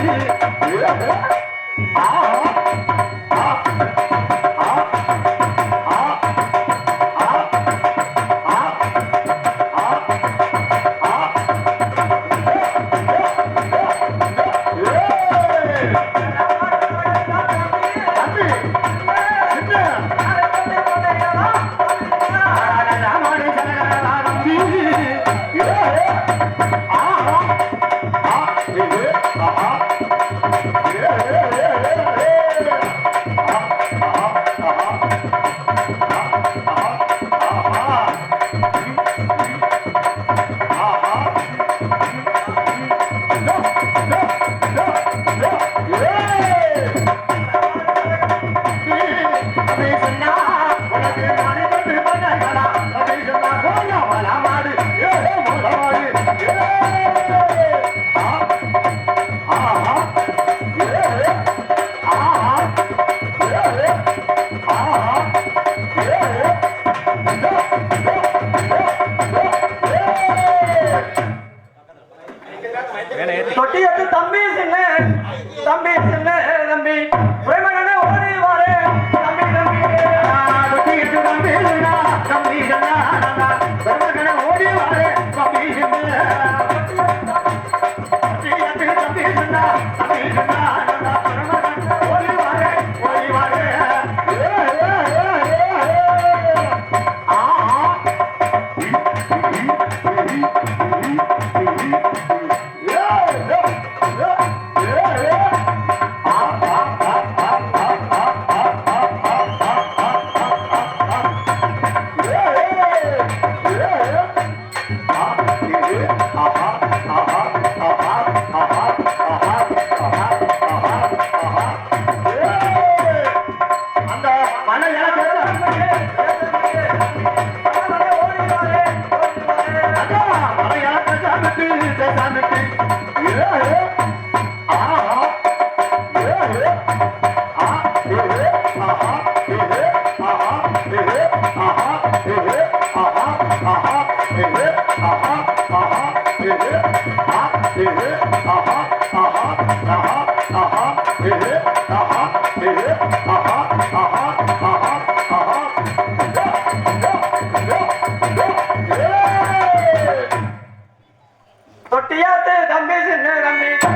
ஆ தொட்டியாத்து தம்பி சின்ன தம்பி.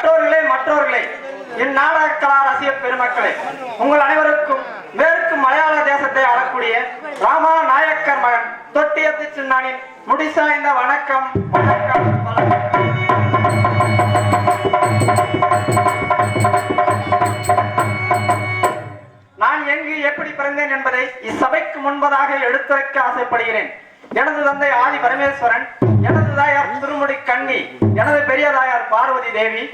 கற்றோர்களே மற்றோர்களே என் நாடக கலா ரசிக பெருமக்களே உங்கள் அனைவருக்கும் மேற்கு மலையாள தேசத்தை நட்சத்திரத்தை ஆளக்கூடிய ராமா நாயக்கர் மகன் தொட்டியத்து சின்னானின் முடிசாய்ந்த வணக்கம் வணக்கம் வணக்கம். நான் எங்கு எப்படி பிறந்தேன் என்பதை இச்சபைக்கு முன்பதாக எடுத்துரைக்க ஆசைப்படுகிறேன் எனது தந்தை ஆதி பரமேஸ்வரன் எனது தாயார் திருமுடி கண்ணி எனது பெரிய தாயார் பார்வதி தேவி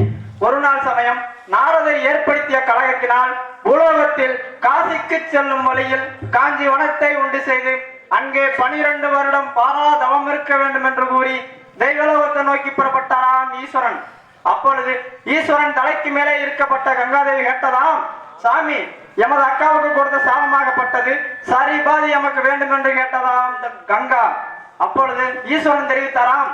ஒரு நாள் சமயம் நாரதர் ஏற்படுத்திய கழகத்தினால் உலோகத்தில் காசிக்கு செல்லும் வழியில் காஞ்சி வனத்தை உண்டு செய்து அங்கே பனிரெண்டு வருடம் பாராதவம் இருக்க வேண்டும் என்று கூறி தெய்வலோகத்தை நோக்கி புறப்பட்டாராம் ஈஸ்வரன். அப்பொழுது ஈஸ்வரன் தலைக்கு மேலே இருக்கப்பட்ட கங்காதேவி கேட்டதாம் சாமி எமது அக்காவுக்கு கொடுத்த சாபமாகப்பட்டது சரி பாதி எமக்கு வேண்டும் என்று கேட்டதாம் கங்கா. அப்பொழுது ஈஸ்வரன் தெரிவித்தாராம்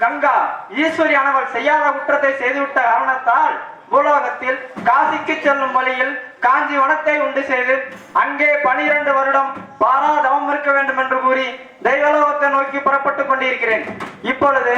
கங்கா ஈஸ்வரியானவள் செய்யாத குற்றத்தை செய்துவிட்ட காரணத்தால் பூலோகத்தில் காசிக்கு செல்லும் வழியில் காஞ்சி வனத்தை உண்டு செய்து அங்கே பனிரெண்டு வருடம் பாரா தவம் இருக்க வேண்டும் என்று கூறி தெய்வலோகத்தை நோக்கி புறப்பட்டுக் கொண்டிருக்கிறேன். இப்பொழுது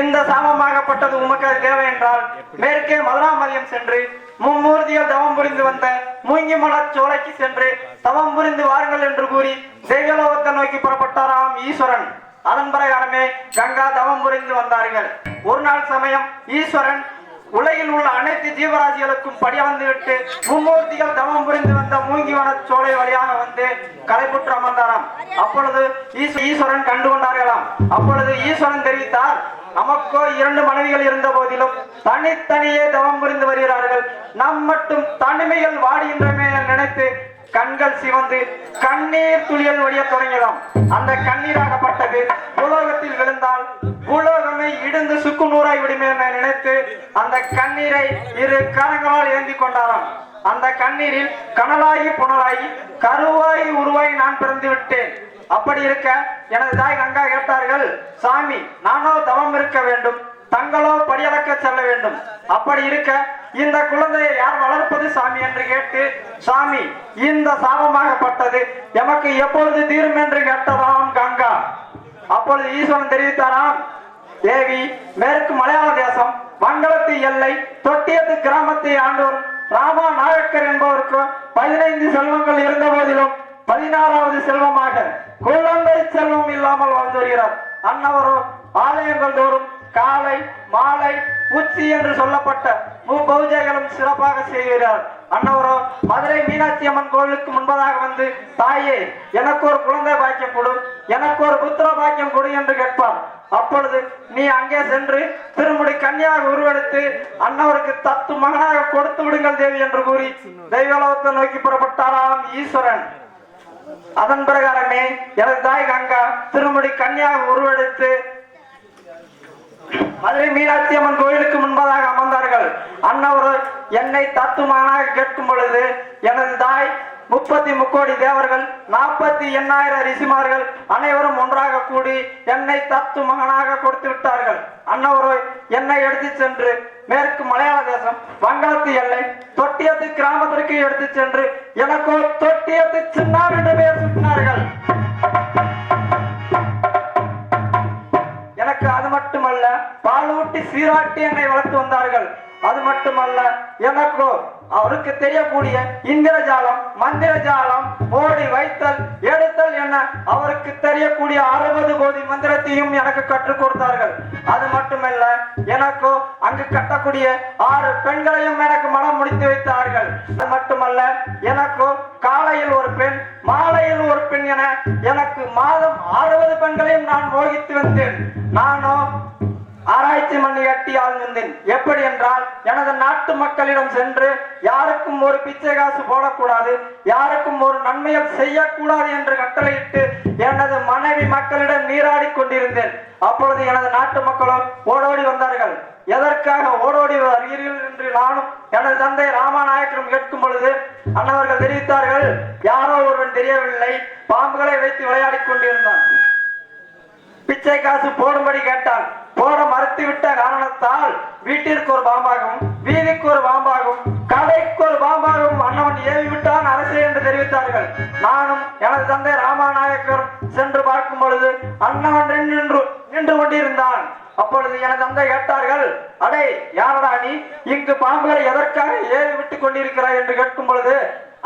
இந்த சாபமாகப்பட்டது உமக்கு தேவை என்றால் மேற்கே மதுராமதியம் சென்று மும்மூர்த்திகள் தவம் புரிந்து வந்த மூங்கி மலர் சோலைக்கு சென்று தவம் புரிந்து வாருங்கள் என்று கூறி தெய்வலோகத்தை நோக்கி புறப்பட்டாராம் ஈஸ்வரன். அதன் பிரகாரமே கங்கா தவம் புரிந்து வந்தார்கள் ஒரு நாள் சமயம் ஈஸ்வரன் உலகில் உள்ள அனைத்து ஜீவராசிகளுக்கும் படியளந்துவிட்டு மும்மூர்த்திகள் தவம் புரிந்து வந்த மூங்கிவன சோலை வழியாக வந்து கலைப்புற்று அமர்ந்தாராம். அப்பொழுது ஈஸ்- ஈஸ்வரன் கண்டு கொண்டார்களாம். அப்பொழுது ஈஸ்வரன் தெரிவித்தார் நமக்கோ இரண்டு மனைவிகள் இருந்த போதிலும் தனித்தனியே தவம் புரிந்து வருகிறார்கள். நம் மட்டும் தனிமையில் வாடுகின்றமே நினைத்து கண்கள் சிவந்து கண்ணீர் துளியல் ஒழிய தொடங்கியதாம் அந்த கண்ணீராகப்பட்டது உலோகத்தில் விழுந்தால் உலோகமே இடிந்து சுக்கு நூறாய் விடுமே என நினைத்து அந்த கண்ணீரை இரு கரங்களால் ஏந்தி கொண்டாராம். அந்த கண்ணீரில் கனலாகி புனலாகி கருவாய் உருவாய் நான் பிறந்து விட்டேன். அப்படி இருக்க எனது தாய் கங்கா கேட்டார்கள் சாமி நானோ தவம் இருக்க வேண்டும். தங்களோ படியளக்க செல்ல வேண்டும். அப்படி இருக்க இந்த குழந்தையை யார் வளர்ப்பது சாமி என்று கேட்டு சாமி இந்த சாபமாகப்பட்டது. எமக்கு எப்பொழுது தீரும் என்று கேட்டதாம் கங்கா. அப்பொழுது ஈஸ்வரன் தெரிவித்தாராம் தேவி மேற்கு மலையாள தேசம் மங்களத்து எல்லை தொட்டியத்து கிராமத்தை ஆண்டோர் ராமா நாயக்கர் என்பவருக்கு பதினைந்து செல்வங்கள் இருந்த போதிலும் பதினாறாவது செல்வமாக குழந்தை செல்வம் இல்லாமல் வாழ்ந்து வருகிறார். அன்னவரோ ஆலயங்கள் தோறும் காலை மாலை உச்சி என்று சொல்லப்பட்ட பூஜைகளும் சிறப்பாக செய்கிறார். அன்னவரோ மதுரை மீனாட்சி அம்மன் கோவிலுக்கு முன்பதாக வந்து தாயே எனக்கு ஒரு குழந்தை பாக்கியம் கொடு எனக்கு ஒரு புத்திர பாக்கியம் கொடு என்று கேட்பார். அப்பொழுது நீ அங்கே சென்று திருமுடி கன்னியாக உருவெடுத்து அன்னவருக்கு தத்து மகனாக கொடுத்து விடுங்கள் தேவி என்று கூறி தெய்வலோகத்தை நோக்கி புறப்பட்டாராம் ஈஸ்வரன். அதன் பிரகாரமே எனது தாய் கங்கா திருமுடி கன்னியாக உருவெடுத்து மதுரை மீனாட்சி அம்மன் கோயிலுக்கு முன்பதாக அமர்ந்தார்கள். அன்னவர் என்னை தத்துவமாக கேட்கும் பொழுது எனது தாய் முப்பத்தி முக்கோடி தேவர்கள் நாற்பத்தி எண்ணாயிரம் ரிஷிமார்கள் அனைவரும் ஒன்றாக கூடி என்னை தத்து மகனாக கொடுத்து விட்டார்கள். அன்னவரோ என்னை எடுத்து சென்று மேற்கு மலையாள தேசம் வங்காளத்து எல்லை தொட்டியத்து கிராமத்திற்கு எடுத்து சென்று எனக்கோ தொட்டியத்து சின்னார் என்று பெயர் சுட்டினார்கள். எனக்கு அது மட்டுமல்ல பாலூட்டி சீராட்டி என்னை வளர்த்து வந்தார்கள். அது மட்டுமல்ல எனக்கோ அவருக்கு தெரியக்கூடிய இந்திரஜாலம் மந்திரஜாலம் ஓடி வைத்தல் எடுத்தல் என்ன? அவருக்கு தெரியக்கூடிய அறுபது கோடி மந்திரத்தையும் எனக்கு கற்றுக் கொடுத்தார்கள். அது மட்டுமல்ல எனக்கு அங்கு கட்டக்கூடிய ஆறு பெண்களையும் எனக்கு மனம் முடித்து வைத்தார்கள். அது மட்டுமல்ல எனக்கு காலையில் ஒரு பெண் மாலையில் ஒரு பெண் என எனக்கு மாதம் அறுபது பெண்களையும் நான் மோகித்து வந்தேன். நானோ ஆராய்ச்சி பண்ணி கட்டி ஆழ்ந்தேன் எப்படி என்றால் எனது நாட்டு மக்களிடம் சென்று யாருக்கும் ஒரு பிச்சை காசு போடக்கூடாது யாருக்கும் ஒரு நன்மையை செய்யக்கூடாது என்று கட்டளையிட்டு எனது மனைவி மக்களிடம் நீராடி கொண்டிருந்தேன். அப்பொழுது எனது நாட்டு மக்களும் ஓடோடி வந்தார்கள். எதற்காக ஓடோடி வருகிறீர்கள் என்று நானும் எனது தந்தை ராமநாயக்கரும் கேட்கும் பொழுது அன்னவர்கள் தெரிவித்தார்கள். யாரோ ஒருவன் தெரியவில்லை. பாம்புகளை வைத்து விளையாடி கொண்டிருந்தான். பிச்சை காசு போடும்படி கேட்டான். போட மறுத்து விட்ட காரணத்தால் வீட்டிற்கு ஒரு பாம்பாகவும் வீதிக்கு ஒரு பாம்பாகவும் கடைக்கு ஒரு பாம்பாகவும் அண்ணவன் ஏவி விட்டான் அரசு என்று தெரிவித்தார்கள். நானும் எனது தந்தை ராமநாயக்கர் சென்று பார்க்கும் பொழுது அண்ணவன் நின்று நின்று கொண்டிருந்தான். அப்பொழுது எனது தந்தை கேட்டார்கள் அடே யாரடா நீ? இங்கு பாம்புகளை எதற்காக ஏறி விட்டு கொண்டிருக்கிறாய் என்று கேட்கும் பொழுது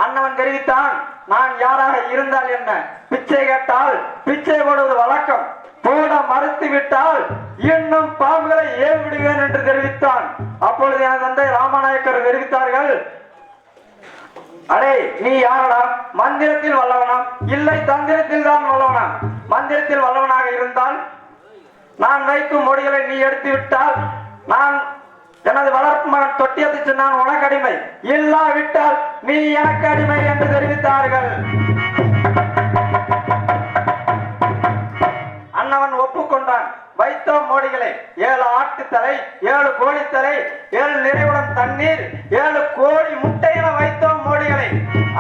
அண்ணவன் தெரிவித்தான் நான் யாராக இருந்தால் என்ன? பிச்சை கேட்டால் பிச்சை போடுவது வழக்கம். போட மறுத்து விட்டால் இன்னும் பாம்புகளை ஏன் விடுவேன் என்று தெரிவித்தான். அப்பொழுது எனது தந்தை ராமநாயக்கர் தெரிவித்தார்கள். அடே நீ யாரடா? மந்திரத்தில் வல்லவனா? இல்லை தந்திரத்தில் தான் வல்லவனா? மந்திரத்தில் வல்லவனாக இருந்தால் நான் வைக்கும் மொழிகளை நீ எடுத்து விட்டால் நான் எனது வளர்ப்பு மகன் தொட்டியத்து நான் உனக்கு அடிமை. இல்லாவிட்டால் நீ எனக்கு அடிமை என்று தெரிவித்தார்கள். ஒப்புக்கொண்டான் வைத்தோம் மோடிகளை ஏழு ஆட்டுத்தலை ஏழு கோழித்தலை ஏழு நிறைவுடன் தண்ணீர் ஏழு கோழி முட்டைகளை வைத்தோம் மோடிகளை.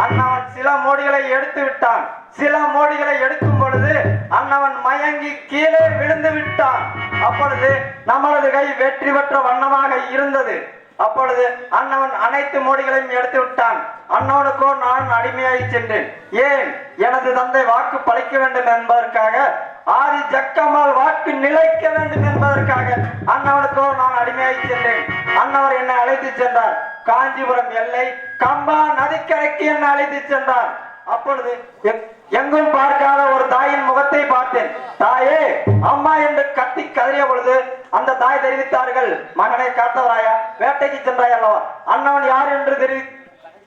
அண்ணவன் சில மோடிகளை எடுத்து விட்டான். சில மோடிகளை எடுக்கும் பொழுது அண்ணவன் மயங்கி கீழே விழுந்து விட்டான். அப்பொழுது நம்மளது கை வெற்றி பெற்ற வண்ணமாக இருந்தது. அப்பொழுது அண்ணவன் அனைத்து மோடிகளையும் எடுத்து விட்டான். அண்ணவனுக்கோ நான் அடிமையாகி சென்றேன். ஏன்? எனது தந்தை வாக்கு பழிக்க வேண்டும் என்பதற்காக ஆதி ஜக்கம்மாள் வாக்கு நிலைக்க வேண்டும் என்பதற்காக அன்னவனுக்கோ நான் அடிமையாகி சென்றேன். அண்ணவர் என்னை அழைத்து சென்றார். காஞ்சிபுரம் எல்லை கம்பா நதிக்கரைக்கு என்னை அழைத்து சென்றார். அப்பொழுது எங்- எங்கும் பார்க்காத ஒரு தாயின் முகத்தை பார்த்தேன். தாயே அம்மா என்று கத்தி கதறிய பொழுது அந்த தாய் தெரிவித்தார்கள் மகனை காத்தவராயா? வேட்டைக்கு சென்றாய் அல்லவா? அண்ணவன் யார் என்று தெரிவி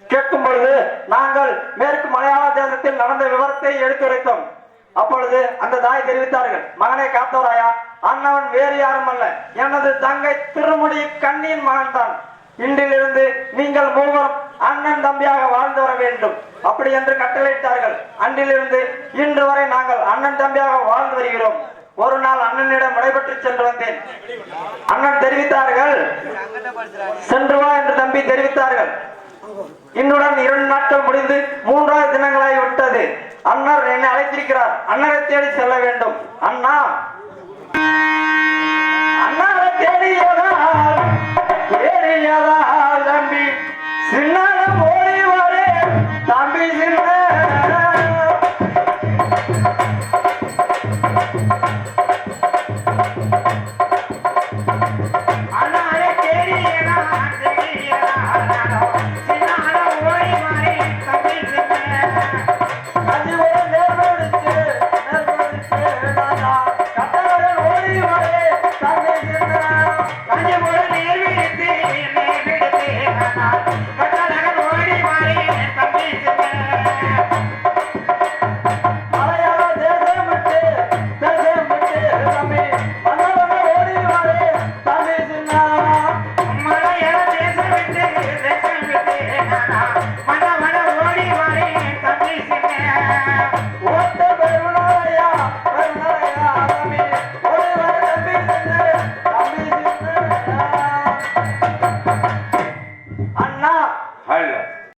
கேட்கும் பொழுது நாங்கள் மேற்கு மலையாள தேசத்தில் நடந்த விவரத்தை எடுத்துரைத்தோம். அப்பொழுது அந்த தாய் தெரிவித்தார்கள் மகனை காத்தவராயா அண்ணவன் வேறு யாரும் அல்ல. எனது தங்கை திருமுடி கண்ணியின் மகன்தான் இன்றிலிருந்து நீங்கள் மூவரும் அண்ணன் தம்பியாக வாழ்ந்து வர வேண்டும். அப்படி என்று கட்டளையிட்டார்கள். அன்றிலிருந்து இன்று வரை நாங்கள் அண்ணன் தம்பியாக வாழ்ந்து வருகிறோம். ஒரு நாள் அண்ணனிடம் விடைபெற்று சென்று வந்தேன். அண்ணன் தெரிவித்தார்கள் சென்று வா என்று தம்பி தெரிவித்தார்கள். இன்னுடன் இரண்டு நாட்கள் முடிந்து மூன்றாவது தினங்களாகி விட்டது அண்ணர் என்னை அழைத்திருக்கிறார். அண்ணரை தேடி செல்ல வேண்டும். அண்ணா. அண்ணரை தேடி தேடியதா தம்பி. சின்ன ஓடி வரே. தம்பி சின்ன